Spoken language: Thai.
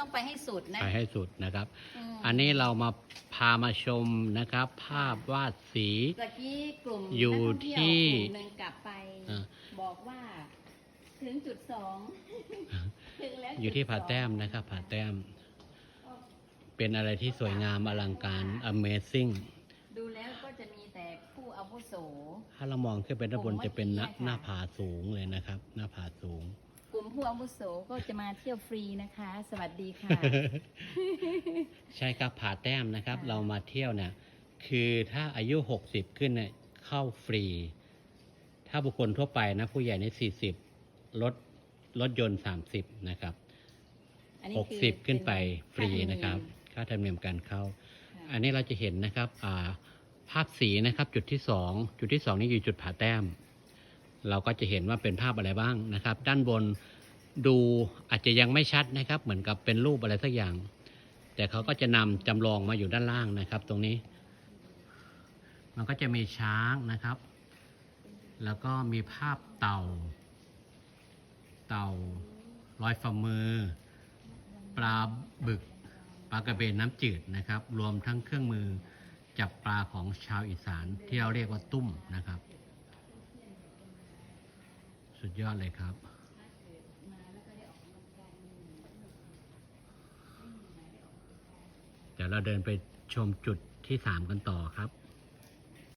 ต้องไปให้สุดนะ ไปให้สุดนะครับมอันนี้เรามาพามาชมนะครับ ภาพวาดสี ตะกี้กลุ่มอยู่นักท่งเวที่กลุ่มหนึ่งกลับไป อ่า บอกว่า ถึงจุดสองถึงแล้วอยู่ที่จุดผาแต้มสองนะครับผาแต้ม เป็นอะไรที่สวยงามอลังการ Amazing ดูแล้วก็จะมีแต่ผู้อาวุโส ถ้าเรามองขึ้นไปด้านบนจะเป็นหน้าหน้าผาสูงเลยนะครับ หน้าผาสูงกลุ่ม ผู้อาวุโสก็จะมาเที่ยวฟรีนะคะ สวัสดีค่ะ ใช่ครับผาแต้มนะครับค่ะเรามาเที่ยวเนี่ยคือถ้าอายุ 60 ขึ้นเนี่ยเข้าฟรี ถ้าบุคคลทั่วไปนะผู้ใหญ่ใน 40รถรถยนต์ 30 นะครับอันนี้คือ60 ขึ้นไปฟรีค่าธมเยมนะครับ ค่าธรรมเนียมการเข้าค่ะอันนี้เราจะเห็นนะครับอ่าภาพสีนะครับจุดที่สองจุดที่สองนี่อยู่จุดผาแต้ม เราก็จะเห็นว่าเป็นภาพอะไรบ้างนะครับ ด้านบน ดูอาจจะยังไม่ชัดนะครับ เหมือนกับเป็นรูปอะไรสักอย่าง แต่เขาก็จะนำจำลองมาอยู่ด้านล่างนะครับ ตรงนี้ มันก็จะมีช้างนะครับ แล้วก็มีภาพเต่า เต่าลอยฝ่ามือ ปลาบึกปลากระเบนน้ำจืดนะครับ รวมทั้งเครื่องมือจับปลาของชาวอีสานที่เราเรียกว่าตุ้มนะครับ สุดยอดเลยครับ ดี๋ยวเราเดินไปชมจุดที่สามกันต่อครับ